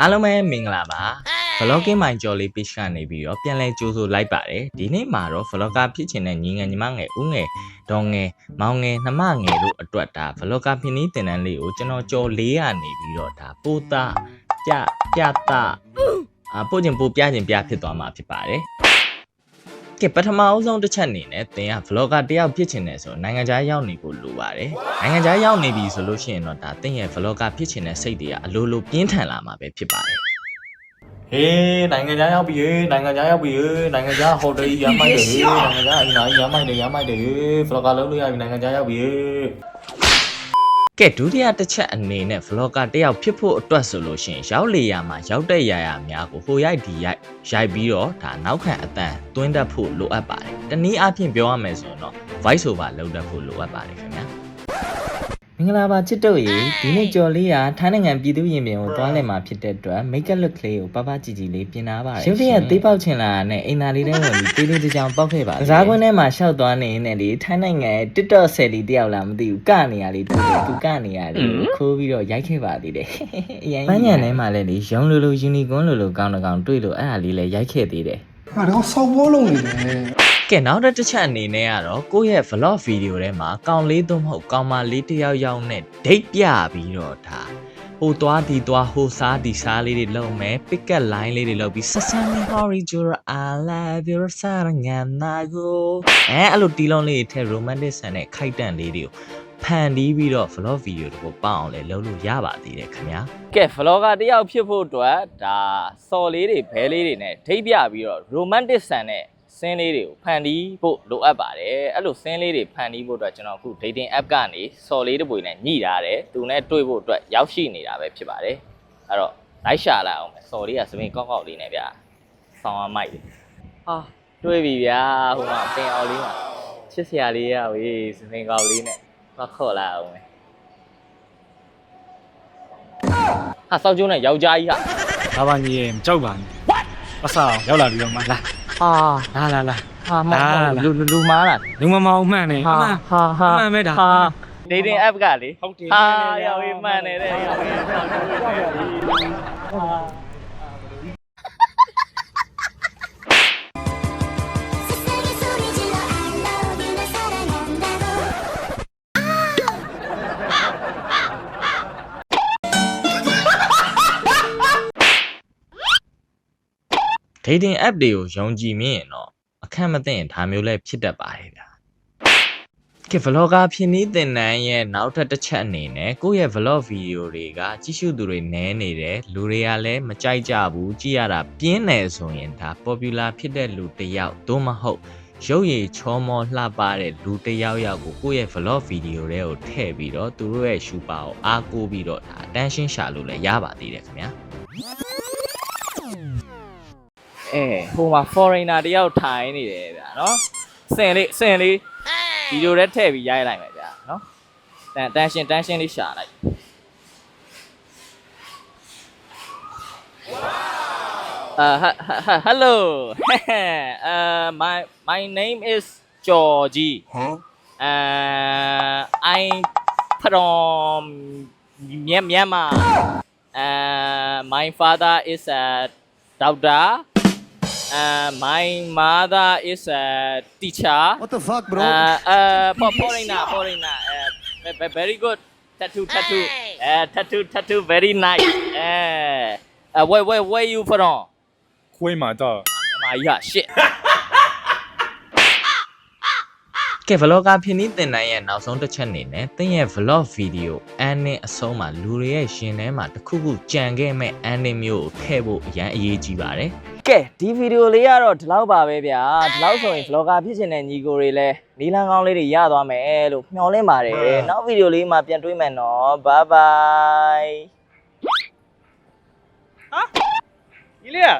အားလုံးပဲမင်္ဂလာပါ vlogging my jolly page ကနေပြီးတော့ပြန်လဲကြိုးဆိုလိုက်ပါတယ်ဒီနေ့မှာတော့ vlogger ဖြစ်ချင်တဲ့ညီငယ်ညီမငယ်ဦးငယ်ဒေါ်ငယ်မောင်ငယ်နှမငယ်တို့အတွက်ဒါ vlogger ဖြစ်နေတင်တန်းလေးကိုကျွန်တော်ကြော်လေးရနေပြီးတော့ဒါပိုတာပြပြတာအာပို့ချင်ပို့ပြချင်ပြဖြစ်သွားမှာဖြစ်ပါတယ် ကဲပထမအဆုံးတစ်ချက်အနေနဲ့သင်က vlogger တယောက်ဖြစ်ချင်တယ်ဆိုတော့နိုင်ငံခြားရောက်နေဖို့လိုပါတယ်နိုင်ငံခြားရောက်နေပြီဆိုလို့ရှိရင်တော့ဒါသင်ရဲ့ vlogger ဖြစ်ချင်တဲ့စိတ်တွေကအလိုလိုပြင်းထန်လာမှာပဲဖြစ်ပါတယ်ဟေးနိုင်ငံခြားရောက်ပြီဟေးနိုင်ငံခြားရောက်ပြီဟေးနိုင်ငံခြားဟိုတယ်ကြီးရမ်းမိုက်တယ်ဟေးနိုင်ငံခြားအင်နာကြီးရမ်းမိုက်တယ်ရမ်းမိုက်တယ်ဟေးဗလော့ဂါလုပ်လို့ရပြီနိုင်ငံခြားရောက်ပြီဟေး ကဲဒုတိယတစ်ချက်အနေနဲ့ vlogger တယောက်ဖြစ်ဖို့အတွက်ဆိုလို့ရှိရင်ရောက်လေရာမှာရောက်တဲ့ရာရာများကိုဟိုရိုက်ဒီရိုက်ရိုက်ပြီးတော့ဒါနောက်ခံအတန်တွင်းတက်ဖို့လိုအပ်ပါတယ်တနည်းအားဖြင့်ပြောရမယ်ဆိုရင်တော့ voice over လုပ်တတ်ဖို့လိုအပ်ပါတယ်ခင်ဗျာ မင်္ဂလာပါချစ်တို့ရေဒီနေ့ကြော်လေးကထိုင်းနိုင်ငံပြည်သူရင်ပြင်ကိုသွားလည်မှာဖြစ်တဲ့အတွက် make up look ကလေးကိုပပကြည်ကြည်လေးပြင်ထားပါတယ်ရုပ်တရက်သေးပေါက်ချင်လာတာနဲ့အိမ်သာလေးထဲဝင်ပြီးသေးသေးချောင်ပေါက်ခဲ့ပါတယ်ကစားကွင်းထဲမှာရှောက်သွားနေနေလေထိုင်းနိုင်ငံရဲ့ TikTok ဆယ်လီတယောက်လားမသိဘူးကနေရလေးတူတယ်သူကနေရလေးကိုခိုးပြီးတော့ရိုက်ခဲ့ပါသေးတယ်အရင်ပန်းညံထဲမှာလည်းလေရုံလိုလိုယူနီကွန်းလိုလိုကောင်းတကောင်တွေ့လို့အဲ့ဒါလေးလည်းရိုက်ခဲ့သေးတယ်ငါတော့ဆောက်ဘောလုံးနေတယ် ကဲနောက်တစ်ချက်အနေနဲ့ကတော့ကိုယ့်ရဲ့ vlog video ထဲမှာကောင်လေးသို့မဟုတ်ကောင်မလေးတစ်ယောက်ယောက်နဲ့ date ပြပြီးတော့ဒါဟိုသွားဒီသွားဟိုစားဒီစားလေးတွေလုပ်မယ် pick up line လေးတွေလုပ်ပြီး Sasami Hori Jura I love you စာရငန်နာကိုအဲအဲ့လိုတီးလုံးလေးတွေထည့် romantic ဆန်တဲ့ခိုက်တန့်လေးတွေကိုဖန်တီးပြီးတော့ vlog video တခုပေါအောင်လဲလုပ်လို့ရပါသေးတယ်ခင်ဗျာကဲ vlogger တယောက်ဖြစ်ဖို့အတွက်ဒါစော်လေးတွေဘဲလေးတွေနဲ့ဒိတ်ပြပြီးတော့ romantic ဆန်တဲ့ စင်းလေးတွေကိုဖန်တီးဖို့လိုအပ်ပါတယ်အဲ့လိုစင်းလေးတွေဖန်တီးဖို့အတွက်ကျွန်တော်အခု dating app ကနေစော်လေးတစ်ပွေနဲ့ညှိထားတယ်သူနဲ့တွေ့ဖို့အတွက်ရောက်ရှိနေတာပဲဖြစ်ပါတယ်အဲ့တော့လိုက်ရှာလိုက်အောင်မယ်စော်လေးကစပင်းကောက်ကောက်လေးနဲ့ဗျာဆောင်းရမိုက်တယ်ဟာတွေ့ပြီဗျာဟိုမှာပင်အောင်လေးမှာချစ်စရာလေးရဝေးစပင်းကောက်လေးနဲ့သွားခေါ်လာအောင်မယ်ဟာစောက်ကျုံးနဲ့ယောက်ျားကြီးဟာဘာပါညီရဲ့မကြောက်ပါနဲ့အဆာရောက်လာပြီတော့မလာ ဟာလာလာလာဟာမလာလာလူလူလူမားလားလူမမောင်မှန်နေဟာအမှန်ဟာဟာအမှန်ပဲဒါဟာ dating app ကလေဟုတ်တယ်ဟာရောက်ရေးမှန်နေတဲ့ရောက်ရေး dating app တွေကိုယုံကြည်မြင်ရင်တော့အခက်မသိရင်ဒါမျိုးလည်းဖြစ်တတ်ပါတယ်ဗျာကဲ vlogger ဖြစ်နေတင်နန်းရဲ့နောက်ထပ်တစ်ချက်အနေနဲ့ကိုယ့်ရဲ့ vlog video တွေကကြည့်ရှုသူတွေနည်းနေတယ်လူတွေကလည်းမကြိုက်ကြဘူးကြည့်ရတာပြင်းတယ်ဆိုရင်ဒါ popular ဖြစ်တဲ့လူတစ်ယောက်သို့မဟုတ်ရုပ်ရည်ချောမောလှပတဲ့လူတစ်ယောက်ယောက်ကိုကိုယ့်ရဲ့ vlog video တွေကိုထည့်ပြီးတော့သူတို့ရဲ့ shoe ပါကိုအားကိုးပြီးတော့ဒါ attention ရှာလို့လည်းရပါသေးတယ်ခင်ဗျာ အဲဟိုမှာ foreigner တယောက်ထိုင်နေတယ်ဗျာနော်စင်လေးစင်လေးဗီဒီယိုထဲထည့်ပြီးရိုက်လိုက်မယ်ဗျာနော်တန်တန်ရှင်းတန်ရှင်းလေးရှာလိုက်အာ hello uh my my name is Georgie ဟမ် uh I'm from Myanmar uh my father is a doctor Uh my mother is a teacher what the fuck bro uh uh for foreigner foreigner uh, ve- ve- very good tattoo tattoo uh tattoo tattoo very nice uh, uh where where where you from ခွေးမှာတော့မြန်မာကြီးဟာ shit ကဲ vlogger ဖြစ်နေတင်နိုင်ရဲ့နောက်ဆုံးတစ်ချက်အနေနဲ့သင်ရဲ့ vlog video အန်နဲ့အဆုံးမှာလူတွေရဲ့ရှင်ထဲမှာတစ်ခုခုကြံခဲ့မဲ့အန်နဲ့မျိုးကိုထည့်ဖို့အရန်အရေးကြီးပါတယ် ကဲဒီဗီဒီယိုလေးကတော့ဒီလောက်ပါပဲဗျာဒီလောက်ဆိုရင် vlogger ဖြစ်ချင်တဲ့ညီကိုတွေလည်းနီလန်းကောင်းလေးတွေရသွားမယ်လို့မျှော်လင့်ပါတယ်နောက်ဗီဒီယိုလေးမှာပြန်တွေ့မယ်နော် bye bye ညီလေးက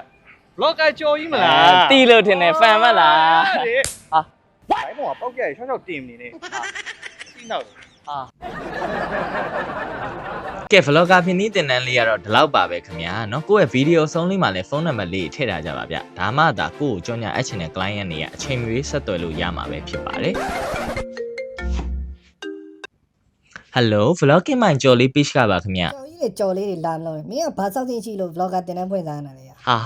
blogger ကြော်ကြီးမလားတီးလို့ထင်တယ်ဖန်မလားဟာဟာဘိုင်းပေါ်ကပောက်ကြရချောက်ချောက်တင်နေနေစီးနောက်အာ ကဲ vlogger ဖြစ်နေတင်တန်းလေးကတော့ဒီလောက်ပါပဲခင်ဗျာเนาะကိုယ့်ရဲ့ဗီဒီယိုအဆုံးလေးမှာလည်းဖုန်းနံပါတ်လေးထည့်ထားကြပါဗျဒါမှသာကိုယ့်ကိုကြောညာအပ်ချင်တဲ့ client တွေကအချိန်မရွေးဆက်သွယ်လို့ရမှာပဲဖြစ်ပါတယ် Hello vlogging my jolly page ကပါခင်ဗျ တော်ကြီး ရဲ့ကြော်လေးတွေလာမလို့မင်းကဘာစောက်ချင်းရှိလို့ vlogger တင်တန်းဖွင့်စားနေတာလဲ ဟာ